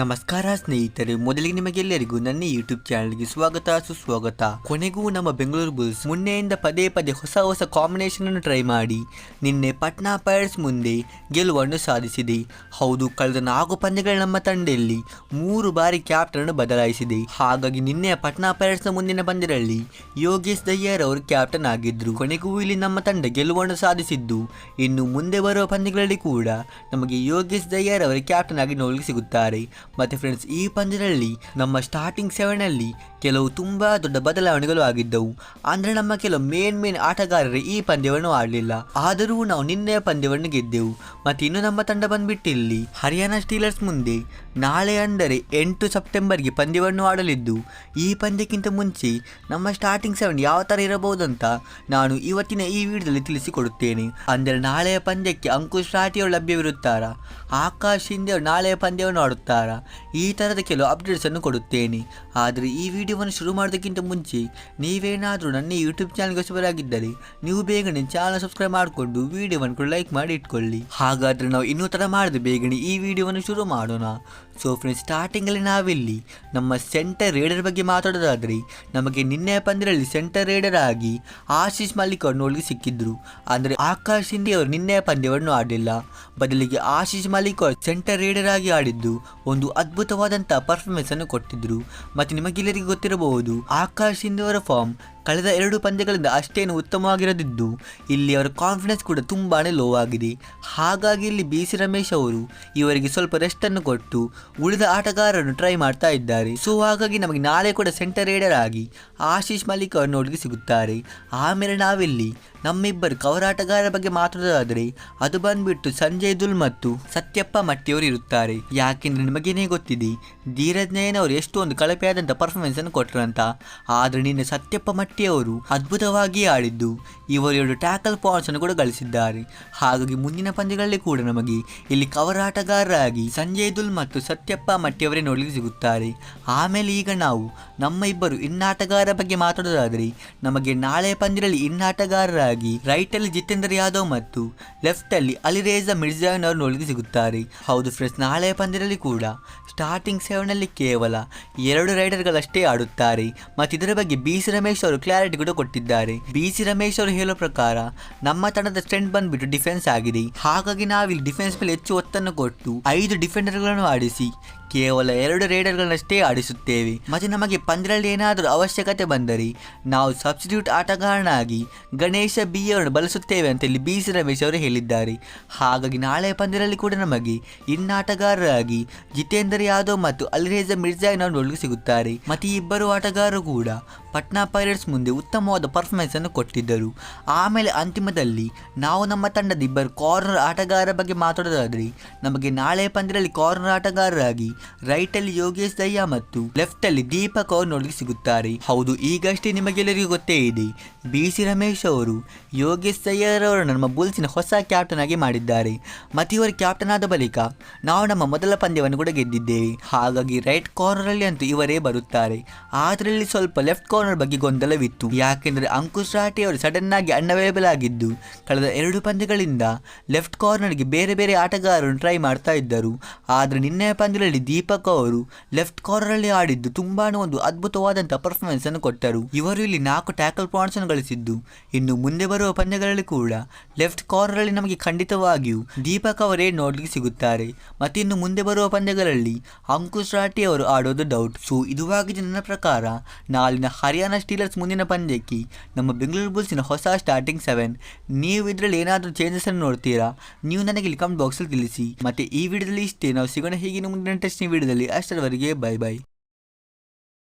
ನಮಸ್ಕಾರ ಸ್ನೇಹಿತರೆ, ಮೊದಲಿಗೆ ನಿಮಗೆಲ್ಲರಿಗೂ ನನ್ನ ಯೂಟ್ಯೂಬ್ ಚಾನಲ್ಗೆ ಸ್ವಾಗತ, ಸುಸ್ವಾಗತ. ಕೊನೆಗೂ ನಮ್ಮ ಬೆಂಗಳೂರು ಬುಲ್ಸ್ ಮುನ್ನೆಯಿಂದ ಪದೇ ಪದೇ ಹೊಸ ಹೊಸ ಕಾಂಬಿನೇಷನ್ ಅನ್ನು ಟ್ರೈ ಮಾಡಿ. ನಿನ್ನೆ ಪಟ್ನಾ ಪೈರಟ್ಸ್ ಮುಂದೆ ಗೆಲುವನ್ನು ಸಾಧಿಸಿದೆ. ಹೌದು, ಕಳೆದ ನಾಲ್ಕು ಪಂದ್ಯಗಳ ನಮ್ಮ ತಂಡದಲ್ಲಿ ಮೂರು ಬಾರಿ ಕ್ಯಾಪ್ಟನ್ ಬದಲಾಯಿಸಿದೆ. ಹಾಗಾಗಿ ನಿನ್ನೆ ಪಟ್ನಾ ಪೈರಟ್ಸ್ನ ಮುಂದಿನ ಪಂದ್ಯದಲ್ಲಿ ಯೋಗೇಶ್ ದಯ್ಯರ್ ಅವರು ಕ್ಯಾಪ್ಟನ್ ಆಗಿದ್ರು. ಕೊನೆಗೂ ಇಲ್ಲಿ ನಮ್ಮ ತಂಡ ಗೆಲುವನ್ನು ಸಾಧಿಸಿದ್ದು. ಇನ್ನು ಮುಂದೆ ಬರುವ ಪಂದ್ಯಗಳಲ್ಲಿ ಕೂಡ ನಮಗೆ ಯೋಗೇಶ್ ದಯ್ಯರ್ ಅವರ ಕ್ಯಾಪ್ಟನ್ ಆಗಿ ನೋಡಲಿಕ್ಕೆ ಸಿಗುತ್ತಾರೆ. ಮತ್ತೆ ಫ್ರೆಂಡ್ಸ್ ಈ ಪಂದ್ಯದಲ್ಲಿ ನಮ್ಮ ಸ್ಟಾರ್ಟಿಂಗ್ ಸೆವೆನಲ್ಲಿ ಕೆಲವು ತುಂಬ ದೊಡ್ಡ ಬದಲಾವಣೆಗಳು ಆಗಿದ್ದವು. ಅಂದರೆ ನಮ್ಮ ಕೆಲವು ಮೇನ್ ಮೇನ್ ಆಟಗಾರರು ಈ ಪಂದ್ಯವನ್ನು ಆಡಲಿಲ್ಲ. ಆದರೂ ನಾವು ನಿನ್ನೆಯ ಪಂದ್ಯವನ್ನು ಗೆದ್ದೆವು. ಮತ್ತು ಇನ್ನು ನಮ್ಮ ತಂಡ ಬಂದ್ಬಿಟ್ಟು ಇಲ್ಲಿ ಹರಿಯಾಣ ಸ್ಟೀಲರ್ಸ್ ಮುಂದೆ ನಾಳೆ ಅಂದರೆ ಎಂಟು ಸೆಪ್ಟೆಂಬರ್ಗೆ ಪಂದ್ಯವನ್ನು ಆಡಲಿದ್ದು, ಈ ಪಂದ್ಯಕ್ಕಿಂತ ಮುಂಚೆ ನಮ್ಮ ಸ್ಟಾರ್ಟಿಂಗ್ ಸೆವೆನ್ ಯಾವ ಥರ ಇರಬಹುದಂತ ನಾನು ಇವತ್ತಿನ ಈ ವಿಡಿಯೋದಲ್ಲಿ ತಿಳಿಸಿಕೊಡುತ್ತೇನೆ. ಅಂದರೆ ನಾಳೆಯ ಪಂದ್ಯಕ್ಕೆ ಅಂಕುಶ್ ರಾಠಿಯವರು ಲಭ್ಯವಿರುತ್ತಾರಾ? ಆಕಾಶ್ ಹಿಂದೆ ಅವರು ನಾಳೆಯ ಪಂದ್ಯವನ್ನು ಆಡುತ್ತಾರಾ? ಈ ಥರದ ಕೆಲವು ಅಪ್ಡೇಟ್ಸ್ ಅನ್ನು ಕೊಡುತ್ತೇನೆ. ಆದರೆ ಈ ವಿಡಿಯೋವನ್ನು ಶುರು ಮಾಡೋದಕ್ಕಿಂತ ಮುಂಚೆ ನೀವೇನಾದರೂ ನನ್ನ ಯೂಟ್ಯೂಬ್ ಚಾನಲ್ಗೆ ಹೊಸಬರಾಗಿದ್ದರೆ ನೀವು ಬೇಗನೆ ಚಾನಲ್ ಸಬ್ಸ್ಕ್ರೈಬ್ ಮಾಡಿಕೊಂಡು ವಿಡಿಯೋವನ್ನು ಕೂಡ ಲೈಕ್ ಮಾಡಿ ಇಟ್ಕೊಳ್ಳಿ. ಹಾಗಾದರೆ ನಾವು ಇನ್ನೂ ಥರ ಮಾಡಿದ ಬೇಗನೆ ಈ ವಿಡಿಯೋವನ್ನು ಶುರು ಮಾಡೋಣ. ಸೊ ಫ್ರೆಂಡ್ಸ್ ಸ್ಟಾರ್ಟಿಂಗಲ್ಲಿ ನಾವಿಲ್ಲಿ ನಮ್ಮ ಸೆಂಟರ್ ರೇಡರ್ ಬಗ್ಗೆ ಮಾತಾಡೋದಾದರೆ, ನಮಗೆ ನಿನ್ನೆ ಪಂದ್ಯದಲ್ಲಿ ಸೆಂಟರ್ ರೇಡರ್ ಆಗಿ ಆಶೀಶ್ ಮಲ್ಲಿಕ್ ಅವರು ನೋಡಲಿಕ್ಕೆ ಸಿಕ್ಕಿದ್ರು. ಅಂದರೆ ಆಕಾಶ್ ಹಿಂದಿ ಅವರು ನಿನ್ನೆ ಪಂದ್ಯವನ್ನು ಆಡಲಿಲ್ಲ ಬದಲಿಗೆ ಆಶೀಶ್ ಮಲ್ಲಿಕ್ ಅವರು ಸೆಂಟರ್ ರೇಡರ್ ಆಗಿ ಆಡಿದ್ದು ಒಂದು ಅದ್ಭುತವಾದಂಥ ಪರ್ಫಾರ್ಮೆನ್ಸ್ ಅನ್ನು ಕೊಟ್ಟಿದ್ರು. ಮತ್ತು ನಿಮಗೆಲ್ಲರಿಗೂ ಗೊತ್ತಿರಬಹುದು ಆಕಾಶ್ ಅವರ ಫಾರ್ಮ್ ಕಳೆದ ಎರಡು ಪಂದ್ಯಗಳಿಂದ ಅಷ್ಟೇನು ಉತ್ತಮವಾಗಿರದಿದ್ದು, ಇಲ್ಲಿ ಅವರ ಕಾನ್ಫಿಡೆನ್ಸ್ ಕೂಡ ತುಂಬಾ ಲೋ ಆಗಿದೆ. ಹಾಗಾಗಿ ಇಲ್ಲಿ ಬಿ ಸಿ ರಮೇಶ್ ಅವರು ಇವರಿಗೆ ಸ್ವಲ್ಪ ರೆಸ್ಟ್ ಅನ್ನು ಕೊಟ್ಟು ಉಳಿದ ಆಟಗಾರರನ್ನು ಟ್ರೈ ಮಾಡ್ತಾ ಇದ್ದಾರೆ. ಸೊ ಹಾಗಾಗಿ ನಮಗೆ ನಾಳೆ ಕೂಡ ಸೆಂಟರ್ ರೇಡರ್ ಆಗಿ ಆಶೀಶ್ ಮಲ್ಲಿಕ್ ಅವರು ನೋಡಲಿಕ್ಕೆ ಸಿಗುತ್ತಾರೆ. ಆಮೇಲೆ ನಾವಿಲ್ಲಿ ನಮ್ಮಿಬ್ಬರು ಕವರಾಟಗಾರರ ಬಗ್ಗೆ ಮಾತಾಡೋದಾದರೆ, ಅದು ಬಂದ್ಬಿಟ್ಟು ಸಂಜಯ್ ದುಲ್ ಮತ್ತು ಸತ್ಯಪ್ಪ ಮಟ್ಟಿಯವರು ಇರುತ್ತಾರೆ. ಯಾಕೆಂದ್ರೆ ನಿಮಗೇನೇ ಗೊತ್ತಿದೆ, ಧೀರಜ್ ನಯನ್ ಅವರು ಎಷ್ಟೊಂದು ಕಳಪೆಯಾದಂಥ ಪರ್ಫಾರ್ಮೆನ್ಸ್ ಅನ್ನು ಕೊಟ್ಟರು ಅಂತ ಆದರೆ ನಿನ್ನೆ ಸತ್ಯಪ್ಪ ಮಟ್ಟಿಯವರು ಅದ್ಭುತವಾಗಿ ಆಡಿದ್ದು. ಇವರು ಎರಡು ಟ್ಯಾಕಲ್ ಪಾಯಿಂಟ್ಸ್ ಅನ್ನು ಕೂಡ ಗಳಿಸಿದ್ದಾರೆ. ಹಾಗಾಗಿ ಮುಂದಿನ ಪಂದ್ಯಗಳಲ್ಲಿ ಕೂಡ ನಮಗೆ ಇಲ್ಲಿ ಕವರಾಟಗಾರರಾಗಿ ಸಂಜಯ್ ದುಲ್ ಮತ್ತು ಸತ್ಯಪ್ಪ ಮಟ್ಟಿಯವರೇ ನೋಡಲಿಕ್ಕೆ ಸಿಗುತ್ತಾರೆ. ಆಮೇಲೆ ಈಗ ನಾವು ನಮ್ಮ ಇಬ್ಬರು ಇನ್ನಾಟಗಾರರ ಬಗ್ಗೆ ಮಾತಾಡೋದಾದರೆ, ನಮಗೆ ನಾಳೆ ಪಂದ್ಯದಲ್ಲಿ ಇನ್ನಾಟಗಾರರಾಗಿ ರೈಟ್ ಅಲ್ಲಿ ಜಿತೇಂದ್ರ ಯಾದವ್ ಮತ್ತು ಲೆಫ್ಟಲ್ಲಿ ಅಲಿರೇಜಾ ಮಿರ್ಜಾನ್ ಅವರು ನೋಡಲಿಕ್ಕೆ ಸಿಗುತ್ತಾರೆ. ಹೌದು ಫ್ರೆಂಡ್ಸ್, ನಾಳೆ ಪಂದ್ಯದಲ್ಲಿ ಕೂಡ ಸ್ಟಾರ್ಟಿಂಗ್ ಸೆವೆನ್ ಅಲ್ಲಿ ಕೇವಲ ಎರಡು ರೈಡರ್ಗಳಷ್ಟೇ ಆಡುತ್ತಾರೆ. ಮತ್ತು ಇದರ ಬಗ್ಗೆ ಬಿ ಸಿ ರಮೇಶ್ ಅವರು ಕ್ಲಾರಿಟಿ ಕೂಡ ಕೊಟ್ಟಿದ್ದಾರೆ. ಬಿ ಸಿ ರಮೇಶ್ ಅವರು ಹೇಳೋ ಪ್ರಕಾರ, ನಮ್ಮ ತಂಡದ ಸ್ಟ್ರೆಂತ್ ಬಂದ್ಬಿಟ್ಟು ಡಿಫೆನ್ಸ್ ಆಗಿದೆ. ಹಾಗಾಗಿ ನಾವಿಲ್ಲಿ ಡಿಫೆನ್ಸ್ ಮೇಲೆ ಹೆಚ್ಚು ಒತ್ತನ್ನು ಕೊಟ್ಟು ಐದು ಡಿಫೆಂಡರ್ಗಳನ್ನು ಆಡಿಸಿ ಕೇವಲ ಎರಡು ರೈಡರ್ಗಳನ್ನಷ್ಟೇ ಆಡಿಸುತ್ತೇವೆ. ಮತ್ತು ನಮಗೆ ಪಂದ್ಯದಲ್ಲಿ ಏನಾದರೂ ಅವಶ್ಯಕತೆ ಬಂದರೆ ನಾವು ಸಬ್ಸ್ಟಿಟ್ಯೂಟ್ ಆಟಗಾರನಾಗಿ ಗಣೇಶ ಬಿ ಅವರನ್ನು ಬಳಸುತ್ತೇವೆ ಅಂತ ಇಲ್ಲಿ ಬಿ ಸಿ ರಮೇಶ್ ಅವರು ಹೇಳಿದ್ದಾರೆ. ಹಾಗಾಗಿ ನಾಳೆ ಪಂದ್ಯದಲ್ಲಿ ಕೂಡ ನಮಗೆ ಇನ್ನಾಟಗಾರರಾಗಿ ಜಿತೇಂದ್ರ ಯಾದವ್ ಮತ್ತು ಅಲಿರೇಜ ಮಿರ್ಜಾ ಅವರು ನೋಡಲು ಸಿಗುತ್ತಾರೆ. ಮತ್ತು ಇಬ್ಬರು ಆಟಗಾರರು ಕೂಡ ಪಟ್ನಾ ಪೈರೇಟ್ಸ್ ಮುಂದೆ ಉತ್ತಮವಾದ ಪರ್ಫಾರ್ಮೆನ್ಸ್ ಅನ್ನು ಕೊಟ್ಟಿದ್ದರು. ಆಮೇಲೆ ಅಂತಿಮದಲ್ಲಿ ನಾವು ನಮ್ಮ ತಂಡದ ಇಬ್ಬರು ಕಾರ್ನರ್ ಆಟಗಾರರ ಬಗ್ಗೆ ಮಾತಾಡೋದಾದರೆ, ನಮಗೆ ನಾಳೆ ಪಂದ್ಯದಲ್ಲಿ ಕಾರ್ನರ್ ಆಟಗಾರರಾಗಿ ರೈಟ್ ಅಲ್ಲಿ ಯೋಗೇಶ್ ದಯ್ಯ ಮತ್ತು ಲೆಫ್ಟಲ್ಲಿ ದೀಪಕ್ ಅವರು ನೋಡಲು ಸಿಗುತ್ತಾರೆ. ಹೌದು, ಈಗಷ್ಟೇ ನಿಮಗೆಲ್ಲರಿಗೂ ಗೊತ್ತೇ ಇದೆ. ಬಿ ಸಿ ರಮೇಶ್ ಅವರು ಯೋಗೇಶ್ ದಯ್ಯರವರು ನಮ್ಮ ಬುಲ್ಸಿನ ಹೊಸ ಕ್ಯಾಪ್ಟನ್ ಆಗಿ ಮಾಡಿದ್ದಾರೆ. ಮತ್ತು ಇವರು ಕ್ಯಾಪ್ಟನ್ ಆದ ಬಳಿಕ ನಾವು ನಮ್ಮ ಮೊದಲ ಪಂದ್ಯವನ್ನು ಕೂಡ ಗೆದ್ದಿದ್ದೇವೆ. ಹಾಗಾಗಿ ರೈಟ್ ಕಾರ್ನರ್ ಅಲ್ಲಿ ಅಂತೂ ಇವರೇ ಬರುತ್ತಾರೆ. ಅದರಲ್ಲಿ ಸ್ವಲ್ಪ ಲೆಫ್ಟ್ ಕಾರ್ನರ್ ಬಗ್ಗೆ ಗೊಂದಲವಿತ್ತು. ಯಾಕೆಂದರೆ ಅಂಕುಶ್ ರಾಠಿ ಅವರು ಸಡನ್ ಆಗಿ ಅನ್ಅವೈಲೇಬಲ್ ಆಗಿದ್ದು, ಕಳೆದ ಎರಡು ಪಂದ್ಯಗಳಿಂದ ಲೆಫ್ಟ್ ಕಾರ್ನರ್ಗೆ ಬೇರೆ ಬೇರೆ ಆಟಗಾರರು ಟ್ರೈ ಮಾಡ್ತಾ ಇದ್ದರು. ಆದರೆ ನಿನ್ನೆಯ ಪಂದ್ಯದಲ್ಲಿ ದೀಪಕ್ ಅವರು ಲೆಫ್ಟ್ ಕಾರ್ನರ್ ಅಲ್ಲಿ ಆಡಿದ್ದು ತುಂಬಾನೇ ಒಂದು ಅದ್ಭುತವಾದಂತಹ ಪರ್ಫಾರ್ಮೆನ್ಸ್ ಅನ್ನು ಕೊಟ್ಟರು. ಇವರು ಇಲ್ಲಿ ನಾಲ್ಕು ಟ್ಯಾಕಲ್ ಪಾಯಿಂಟ್ಸ್ ಅನ್ನು ಗಳಿಸಿದ್ದು. ಇನ್ನು ಮುಂದೆ ಬರುವ ಪಂದ್ಯಗಳಲ್ಲಿ ಕೂಡ ಲೆಫ್ಟ್ ಕಾರ್ನರ್ ಅಲ್ಲಿ ನಮಗೆ ಖಂಡಿತವಾಗಿಯೂ ದೀಪಕ್ ಅವರೇ ನೋಡ್ಲಿಕ್ಕೆ ಸಿಗುತ್ತಾರೆ. ಮತ್ತೆ ಇನ್ನು ಮುಂದೆ ಬರುವ ಪಂದ್ಯಗಳಲ್ಲಿ ಅಂಕುಶ್ ರಾಠಿ ಅವರು ಆಡೋದು ಡೌಟ್ ಸೊ ಇದುವಾಗಿದೆ ನನ್ನ ಪ್ರಕಾರ ನಾಳಿನ ಹರಿಯಾಣ ಸ್ಟೀಲರ್ಸ್ ಮುಂದಿನ ಪಂದ್ಯಕ್ಕೆ ನಮ್ಮ ಬೆಂಗಳೂರು ಬುಲ್ಸಿನ ಹೊಸ ಸ್ಟಾರ್ಟಿಂಗ್ ಸೆವೆನ್ ನೀವು ಇದರಲ್ಲಿ ಏನಾದರೂ ಚೇಂಜಸ್ ಅನ್ನು ನೋಡ್ತೀರಾ? ನೀವು ನನಗೆ ಇಲ್ಲಿ ಕಮೆಂಟ್ ಬಾಕ್ಸಲ್ಲಿ ತಿಳಿಸಿ. ಮತ್ತೆ ಈ ವಿಡಿಯೋದಲ್ಲಿ ಇಷ್ಟೇ. ನಾವು ಸಿಗೋಣ ಹೀಗಿನ ಮುಂದಿನ ಟೆಸ್ಟಿಂಗ್ ವಿಡಿಯೋದಲ್ಲಿ ಅಷ್ಟರವರೆಗೆ ಬಾಯ್ ಬೈ